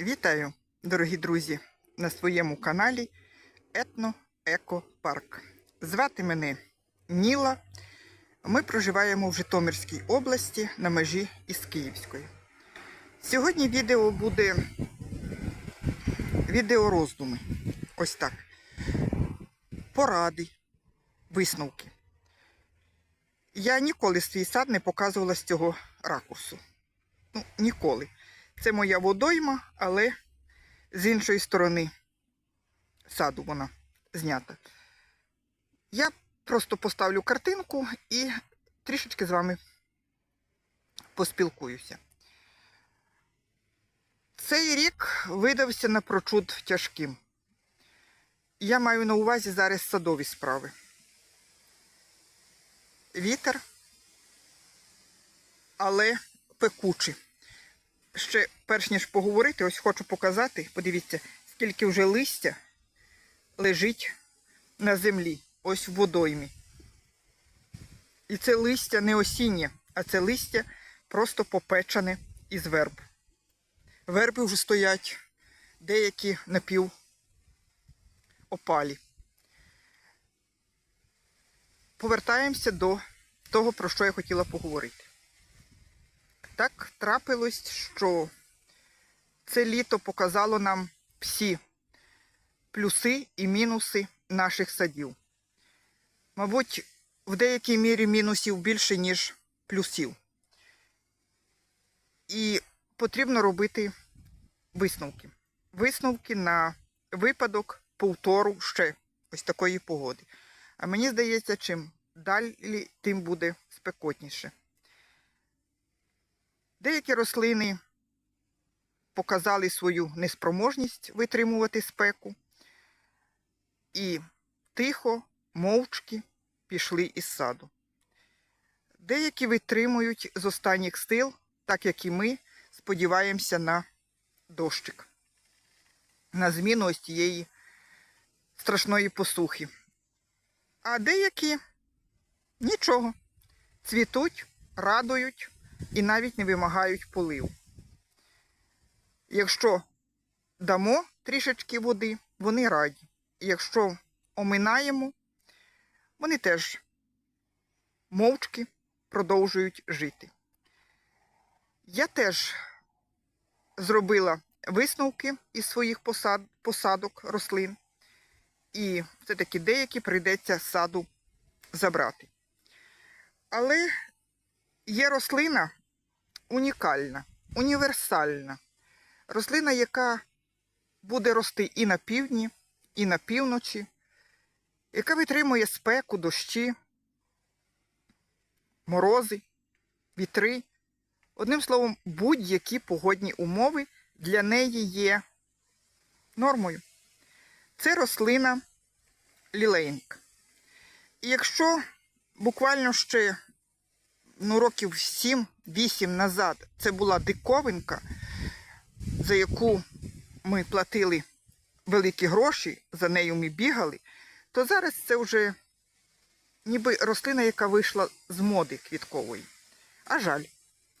Вітаю, дорогі друзі, на своєму каналі Етно Еко Парк. Звати мене Ніла. Ми проживаємо в Житомирській області на межі із Київською. Сьогодні відео буде відеороздуми. Ось так. Поради, висновки. Я ніколи свій сад не показувала з цього ракурсу. Ну, ніколи. Це моя водойма, але з іншої сторони саду вона знята. Я просто поставлю картинку і трішечки з вами поспілкуюся. Цей рік видався напрочуд тяжким. Я маю на увазі зараз садові справи. Вітер, але пекучий ще перш ніж поговорити, ось хочу показати. Подивіться, скільки вже листя лежить на землі, ось в водоймі. І це листя не осіннє, а це листя просто попечене із верб. Верби вже стоять, деякі напів опалі. Повертаємося до того, про що я хотіла поговорити. Так трапилось, що це літо показало нам всі плюси і мінуси наших садів. Мабуть, в деякій мірі мінусів більше, ніж плюсів. І потрібно робити висновки. Висновки на випадок повтору ще ось такої погоди. А мені здається, чим далі, тим буде спекотніше. Деякі рослини показали свою неспроможність витримувати спеку і тихо, мовчки пішли із саду. Деякі витримують з останніх сил, так як і ми, сподіваємося на дощик, на зміну ось тієї страшної посухи. А деякі нічого, цвітуть, радують і навіть не вимагають полив. Якщо дамо трішечки води, вони раді. Якщо оминаємо, вони теж мовчки продовжують жити. Я теж зробила висновки із своїх посад, посадок рослин, і все-таки деякі прийдеться саду забрати. Але Є рослина унікальна, універсальна. Рослина, яка буде рости і на півдні, і на півночі, яка витримує спеку, дощі, морози, вітри. Одним словом, будь-які погодні умови для неї є нормою. Це рослина лілейник. І якщо буквально ще ну, років 7-8 назад це була диковинка, за яку ми платили великі гроші, за нею ми бігали, то зараз це вже ніби рослина, яка вийшла з моди квіткової. А жаль,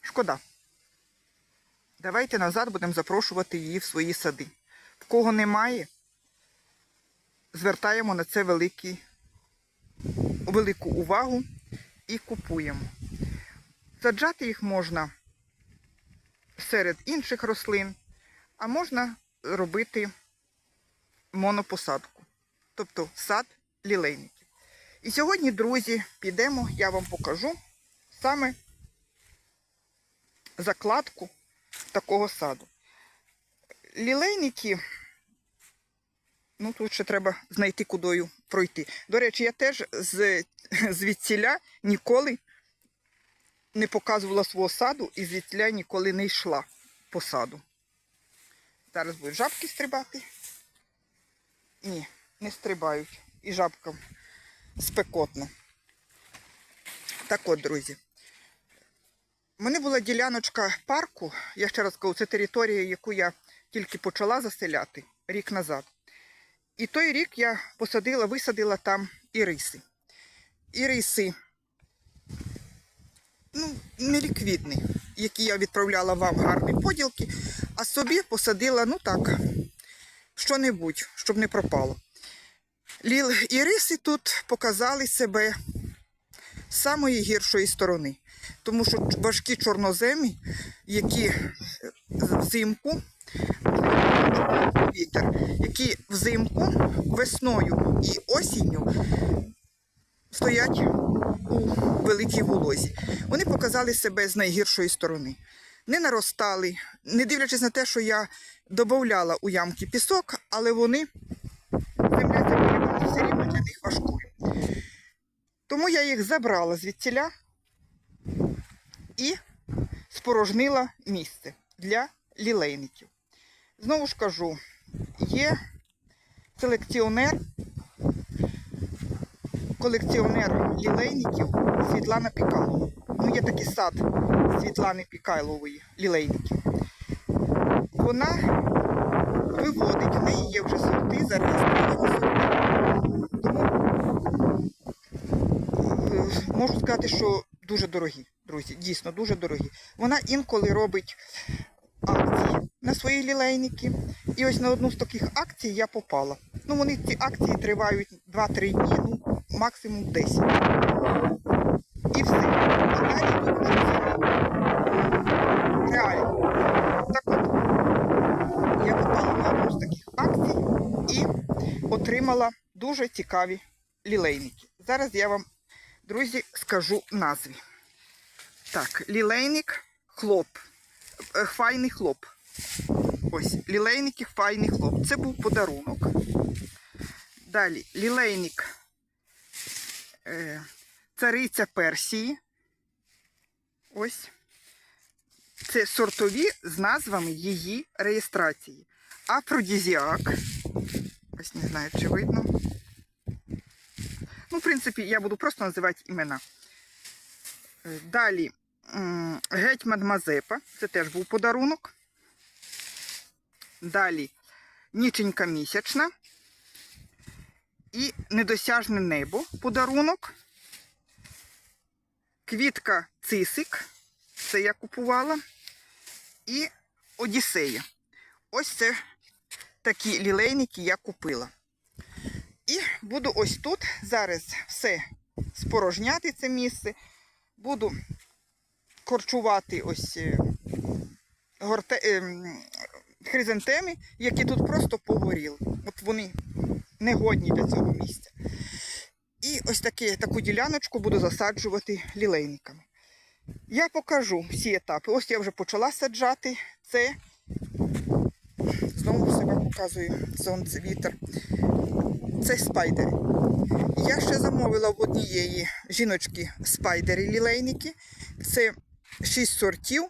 шкода. Давайте назад будемо запрошувати її в свої сади. В кого немає, звертаємо на це великий, велику увагу і купуємо. Саджати їх можна серед інших рослин, а можна робити монопосадку, тобто сад лілейників. І сьогодні, друзі, підемо, я вам покажу саме закладку такого саду. Лілейники, ну тут ще треба знайти, кудою пройти. До речі, я теж з, звідсіля ніколи не показувала свого саду і звідтіля ніколи не йшла по саду. Зараз будуть жабки стрибати. Ні, не стрибають. І жабкам спекотно. Так от, друзі. У мене була діляночка парку, я ще раз кажу, це територія, яку я тільки почала заселяти рік назад. І той рік я посадила, висадила там іриси. Іриси ну, неліквідний, які я відправляла вам гарні поділки. А собі посадила, ну так, що-небудь, щоб не пропало. Ліл іриси тут показали себе з самої гіршої сторони. Тому що важкі чорноземі, які е, взимку вітер, які взимку, весною і осінню стоять у великій волозі. Вони показали себе з найгіршої сторони. Не наростали, не дивлячись на те, що я додавала у ямки пісок, але вони земля все рівно для них важкою. Тому я їх забрала звідтіля і спорожнила місце для лілейників. Знову ж кажу, є селекціонер, колекціонер лілейників Світлана Пікалова. Ну, є такий сад Світлани Пікайлової лілейників. Вона виводить, в неї є вже сорти, сорти. Тому е, можу сказати, що дуже дорогі, друзі, дійсно дуже дорогі. Вона інколи робить акції на свої лілейники. І ось на одну з таких акцій я попала. Ну, вони ці акції тривають 2-3 дні, ну, максимум 10. І все. А далі ціни реально. Так от, я попала на одну з таких акцій і отримала дуже цікаві лілейники. Зараз я вам, друзі, скажу назві. Так, лілейник хлоп. Е, Файний хлоп. Ось, лілейник файний хлоп. Це був подарунок. Далі лілейник цариця Персії. Ось. Це сортові з назвами її реєстрації. Афродізіак. Ось не знаю, чи видно. Ну, в принципі, я буду просто називати імена. Е, Далі гетьман Мазепа. Це теж був подарунок. Далі ніченька місячна. І недосяжне небо подарунок. Квітка цисик. Це я купувала. І Одіссея. Ось це такі лілейники я купила. І буду ось тут зараз все спорожняти це місце. Буду корчувати ось е, горте, е, хризантеми, які тут просто погоріли. От вони негодні для цього місця. І ось таке, таку діляночку буду засаджувати лілейниками. Я покажу всі етапи. Ось я вже почала саджати. Це знову себе показую сонце, вітер. Це спайдери. Я ще замовила в однієї жіночки спайдери лілейники. Це шість сортів.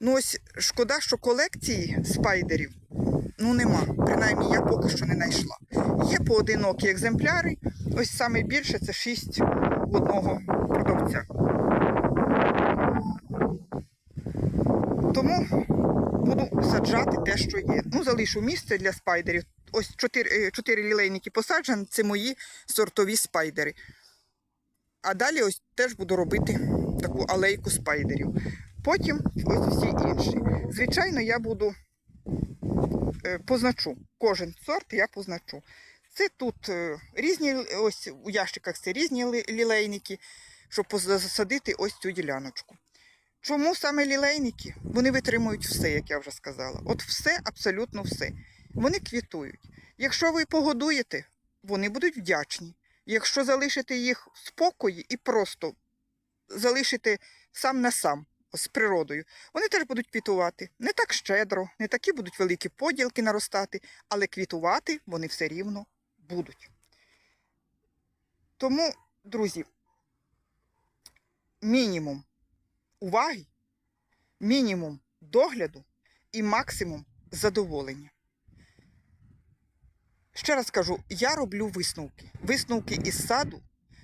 Ну ось шкода, що колекції спайдерів ну нема. Принаймні я поки що не знайшла. Є поодинокі екземпляри. Ось саме більше це шість в одного продавця. Тому буду саджати те, що є. Ну, залишу місце для спайдерів. Ось чотири, е, чотири лілейники посаджені, це мої сортові спайдери. А далі ось теж буду робити таку алейку спайдерів. Потім ось всі інші. Звичайно, я буду е, позначу. Кожен сорт я позначу. Це тут е, різні, ось у ящиках це різні лілейники, щоб засадити ось цю діляночку. Чому саме лілейники? Вони витримують все, як я вже сказала. От все, абсолютно все. Вони квітують. Якщо ви погодуєте, вони будуть вдячні. Якщо залишите їх в спокої і просто залишите сам на сам з природою, вони теж будуть квітувати. Не так щедро, не такі будуть великі поділки наростати, але квітувати вони все рівно будуть. Тому, друзі, мінімум уваги, мінімум догляду і максимум задоволення. Ще раз кажу, я роблю висновки. Висновки із саду,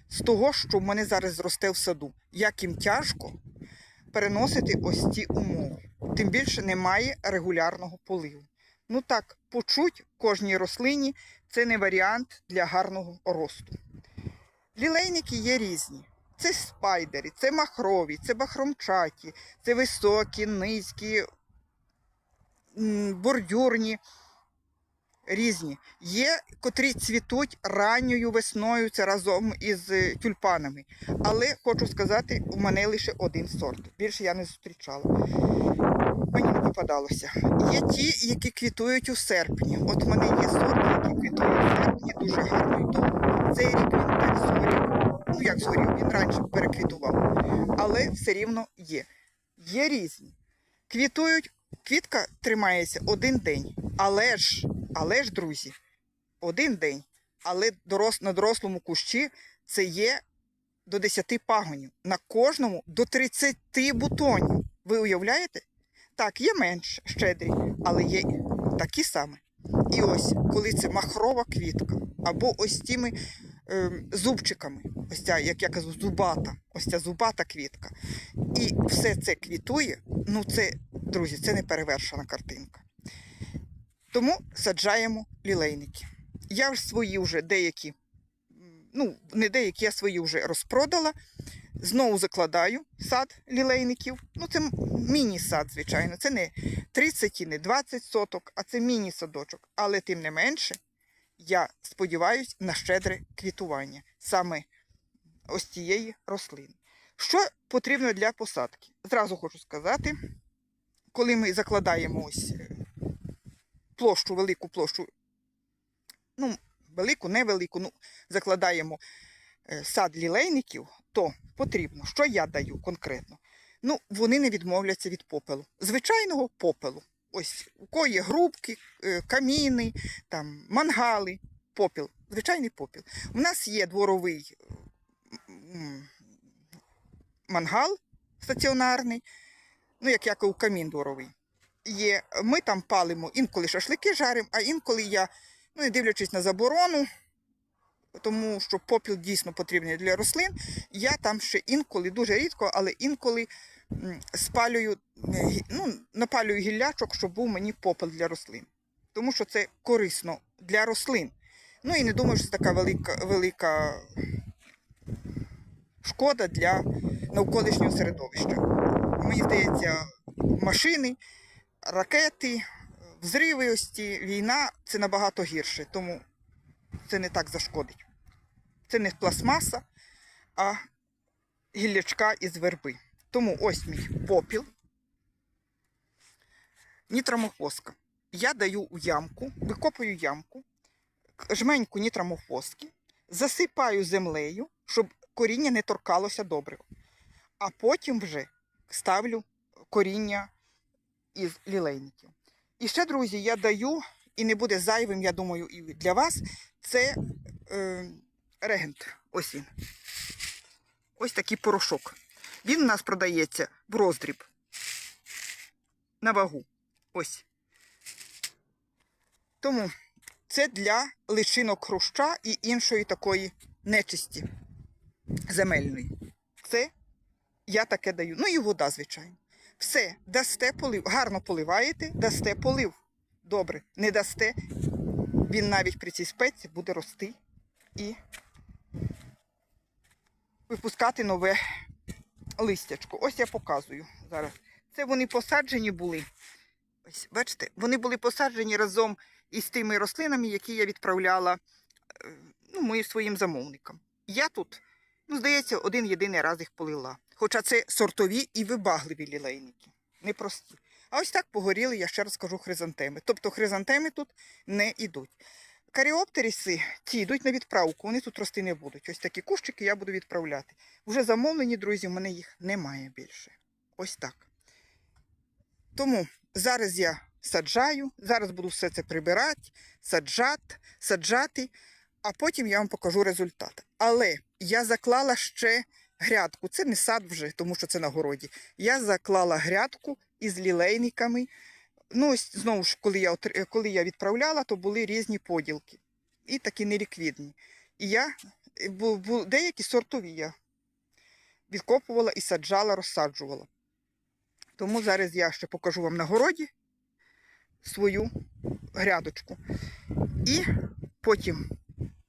з того, що в мене зараз зросте в саду, як їм тяжко переносити ось ці умови. Тим більше немає регулярного поливу. Ну так, почуть кожній рослині це не варіант для гарного росту. Лілейники є різні. Це спайдери, це махрові, це бахромчаті, це високі, низькі, бордюрні, різні. Є, котрі цвітуть ранньою весною, це разом із е, тюльпанами. Але хочу сказати, у мене лише один сорт. Більше я не зустрічала. Мені не попадалося. Є ті, які квітують у серпні. От в мене є сорт, який квітує в серпні, дуже гарно довго. Цей рік він теж згорів. Ну як згорів, він раніше переквітував. Але все рівно є. Є різні. Квітують, квітка тримається один день. Але ж, але ж, друзі, один день. Але дорос, на дорослому кущі це є до 10 пагонів. На кожному до 30 бутонів. Ви уявляєте? Так, є менш щедрі, але є такі самі. І ось, коли це махрова квітка, або ось тими ем, зубчиками, ось ця, як я кажу, зубата, ось ця зубата квітка. І все це квітує, ну це, друзі, це не перевершена картинка. Тому саджаємо лілейники. Я ж свої вже деякі, ну, не деякі, я свої вже розпродала. Знову закладаю сад лілейників. Ну, це міні-сад, звичайно. Це не 30 і не 20 соток, а це міні-садочок. Але тим не менше, я сподіваюся на щедре квітування саме ось цієї рослини. Що потрібно для посадки? Зразу хочу сказати, коли ми закладаємо ось е, площу, велику площу, ну, велику, невелику, ну, закладаємо е, сад лілейників, то потрібно, що я даю конкретно. Ну, вони не відмовляться від попелу. Звичайного попелу. Ось у кого є грубки, е, каміни, там, мангали, попіл. Звичайний попіл. У нас є дворовий мангал стаціонарний, ну, як у камін дворовий. Є, ми там палимо інколи шашлики жаримо, а інколи я, ну, не дивлячись на заборону, тому що попіл дійсно потрібний для рослин. Я там ще інколи, дуже рідко, але інколи спалюю, е, ну, напалюю гіллячок, щоб був мені попел для рослин. Тому що це корисно для рослин. Ну і не думаю, що це така велика, велика шкода для навколишнього середовища. Мені здається, машини, ракети, взриви, ось війна це набагато гірше, тому це не так зашкодить. Це не пластмаса, а гіллячка із верби. Тому ось мій попіл. Нітрамофоска. Я даю у ямку, викопую ямку, жменьку нітрамофоски, засипаю землею, щоб коріння не торкалося добре. А потім вже ставлю коріння із лілейників. І ще, друзі, я даю, і не буде зайвим, я думаю, і для вас, це е, регент. Ось він. Ось такий порошок. Він у нас продається в роздріб. На вагу. Ось. Тому це для личинок хруща і іншої такої нечисті земельної. Це я таке даю. Ну і вода, звичайно. Все, дасте полив, гарно поливаєте, дасте полив. Добре, не дасте, він навіть при цій спеці буде рости і випускати нове листячко. Ось я показую зараз. Це вони посаджені були. Ось, бачите, вони були посаджені разом із тими рослинами, які я відправляла е, ну, моїм своїм замовникам. Я тут, ну, здається, один єдиний раз їх полила. Хоча це сортові і вибагливі лілейники, непрості. А ось так погоріли, я ще раз кажу, хризантеми. Тобто хризантеми тут не йдуть. Каріоптеріси ті йдуть на відправку, вони тут рости не будуть. Ось такі кущики я буду відправляти. Вже замовлені, друзі, в мене їх немає більше. Ось так. Тому зараз я саджаю, зараз буду все це прибирати, саджати, саджати, а потім я вам покажу результат. Але я заклала ще грядку. Це не сад вже, тому що це на городі. Я заклала грядку із лілейниками. Ну, ось знову ж, коли я, коли я відправляла, то були різні поділки. І такі неліквідні. І я е, бу, бу, деякі сортові я відкопувала і саджала, розсаджувала. Тому зараз я ще покажу вам на городі свою грядочку. І потім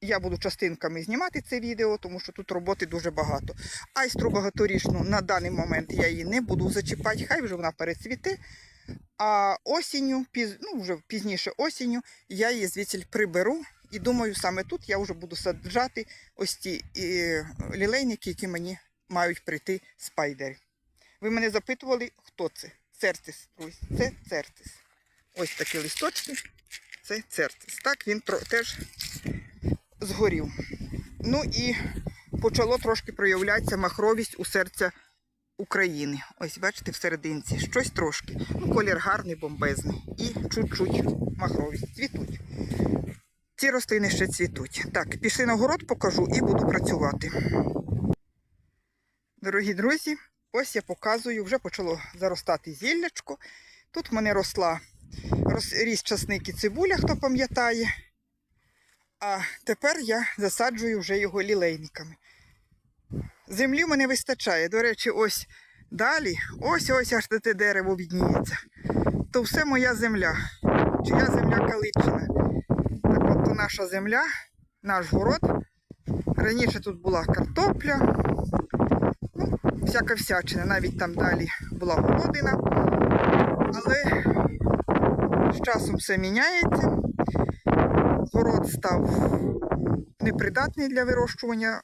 я буду частинками знімати це відео, тому що тут роботи дуже багато. Айстру багаторічну на даний момент я її не буду зачіпати, хай вже вона перецвіте. А осінню, піз, ну вже пізніше осінню, я її звідси приберу. І думаю, саме тут я вже буду саджати ось ті лілейники, які мені мають прийти спайдери. Ви мене запитували, хто це? Цертис. Ось це цертис. Ось такі листочки. Це цертис. Так, він теж згорів. Ну і почало трошки проявлятися махровість у серця України. Ось, бачите, в серединці. Щось трошки. Ну, колір гарний, бомбезний. І чуть-чуть махровість. Цвітуть. Ці рослини ще цвітуть. Так, пішли на город, покажу і буду працювати. Дорогі друзі, ось я показую, вже почало заростати зіллячко. Тут в мене росла рос, ріс часник і цибуля, хто пам'ятає. А тепер я засаджую вже його лілейниками. Землі мене вистачає. До речі, ось далі, ось ось аж те дерево відніється. То все моя земля. Чия земля Каличина. Так от то наша земля, наш город. Раніше тут була картопля, ну, всяка всячина, навіть там далі була городина. Але з часом все міняється. Город став непридатний для вирощування,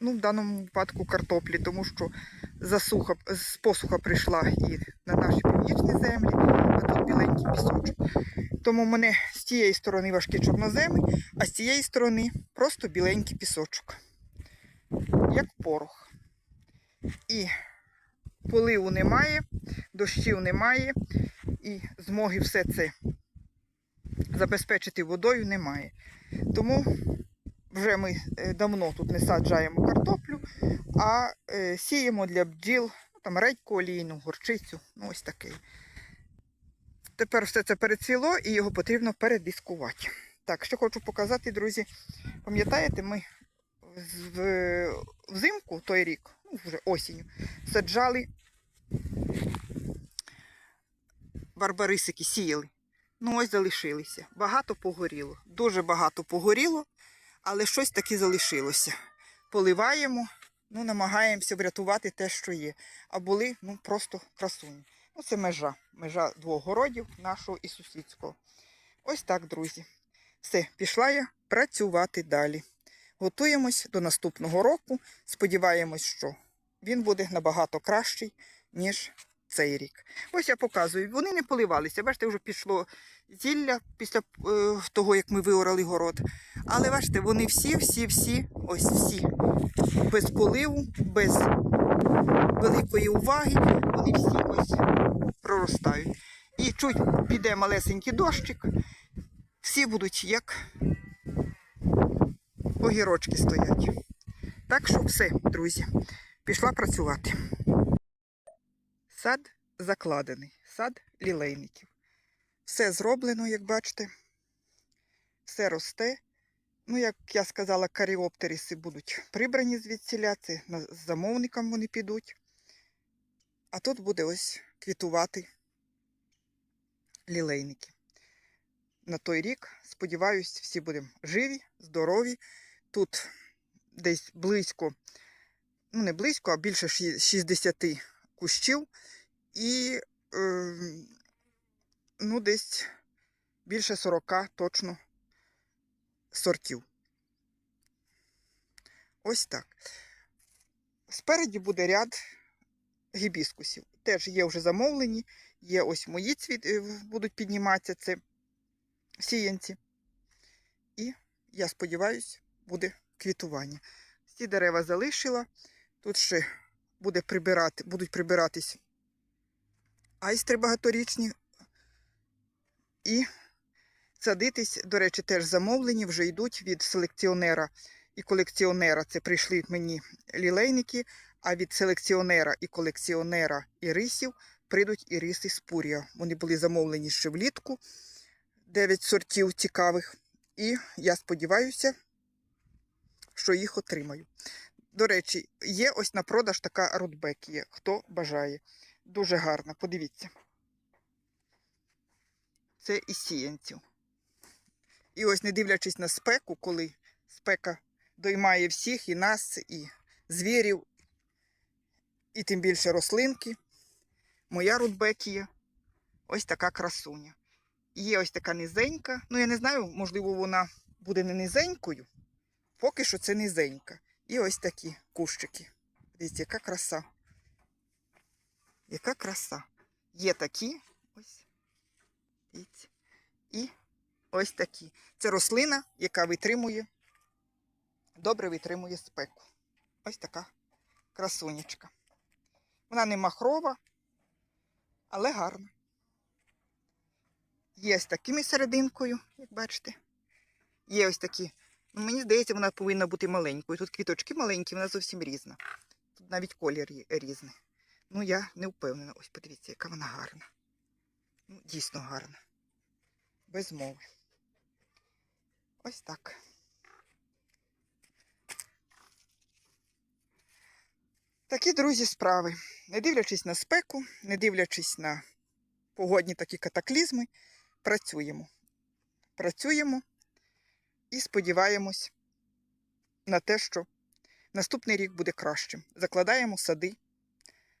ну, в даному випадку картоплі, тому що засуха, посуха прийшла і на наші північні землі, а тут біленький пісочок. Тому мене з тієї сторони важкі чорноземи, а з цієї сторони просто біленький пісочок, як порох. І поливу немає, дощів немає, і змоги все це забезпечити водою немає. Тому вже ми е, давно тут не саджаємо картоплю, а е, сіємо для бджіл ну, там редьку олійну, горчицю, ну ось такий. Тепер все це перецвіло і його потрібно передискувати. Так, що хочу показати, друзі. Пам'ятаєте, ми взимку той рік, ну вже осінню, саджали барбарисики, сіяли. Ну, ось залишилися. Багато погоріло. Дуже багато погоріло, але щось таки залишилося. Поливаємо, ну, намагаємося врятувати те, що є. А були ну, просто красуні. Ну, це межа. Межа двох городів нашого і сусідського. Ось так, друзі. Все, пішла я працювати далі. Готуємось до наступного року. Сподіваємось, що він буде набагато кращий, ніж цей рік. Ось я показую, вони не поливалися. Бачите, вже пішло зілля після е, того, як ми виорали город. Але бачите, вони всі, всі, всі, ось всі, без поливу, без великої уваги, вони всі ось проростають. І чуть піде малесенький дощик, всі будуть як огірочки стоять. Так що все, друзі, пішла працювати. Сад закладений, сад лілейників. Все зроблено, як бачите. Все росте. Ну, як я сказала, каріоптеріси будуть прибрані звідсіля, це з замовником вони підуть. А тут буде ось квітувати лілейники. На той рік, сподіваюсь, всі будемо живі, здорові. Тут десь близько, ну не близько, а більше ші- 60 кущів і е, ну, десь більше 40 точно сортів. Ось так. Спереді буде ряд гібіскусів. Теж є вже замовлені, є ось мої цвіт, е, будуть підніматися це сіянці. І я сподіваюся, буде квітування. Ці дерева залишила. Тут ще буде прибирати, будуть прибиратись айстри багаторічні. І садитись, до речі, теж замовлені, вже йдуть від селекціонера і колекціонера. Це прийшли мені лілейники, а від селекціонера і колекціонера ірисів прийдуть іриси з Пурія. Вони були замовлені ще влітку, 9 сортів цікавих. І я сподіваюся, що їх отримаю. До речі, є ось на продаж така рудбекія, хто бажає. Дуже гарна, подивіться. Це із сіянців. І ось, не дивлячись на спеку, коли спека доймає всіх, і нас, і звірів, і тим більше рослинки, моя рудбекія ось така красуня. Є ось така низенька. Ну, я не знаю, можливо, вона буде не низенькою. Поки що це низенька. І ось такі кущики. Дивіться, яка краса. Яка краса. Є такі, ось. І ось такі. Це рослина, яка витримує, добре витримує спеку. Ось така красунечка. Вона не махрова, але гарна. Є ось такими серединкою, як бачите. Є ось такі. Мені здається, вона повинна бути маленькою. Тут квіточки маленькі, вона зовсім різна. Тут навіть колір різний. Ну, я не впевнена. Ось подивіться, яка вона гарна. Ну, дійсно гарна. Без мови. Ось так. Такі, друзі, справи. Не дивлячись на спеку, не дивлячись на погодні такі катаклізми, працюємо. Працюємо і сподіваємось на те, що наступний рік буде кращим. Закладаємо сади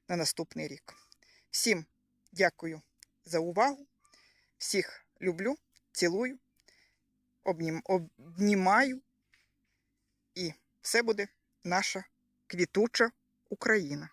на наступний рік. Всім дякую за увагу. Всіх люблю, цілую, обнім, обнімаю. І все буде наша квітуча Україна.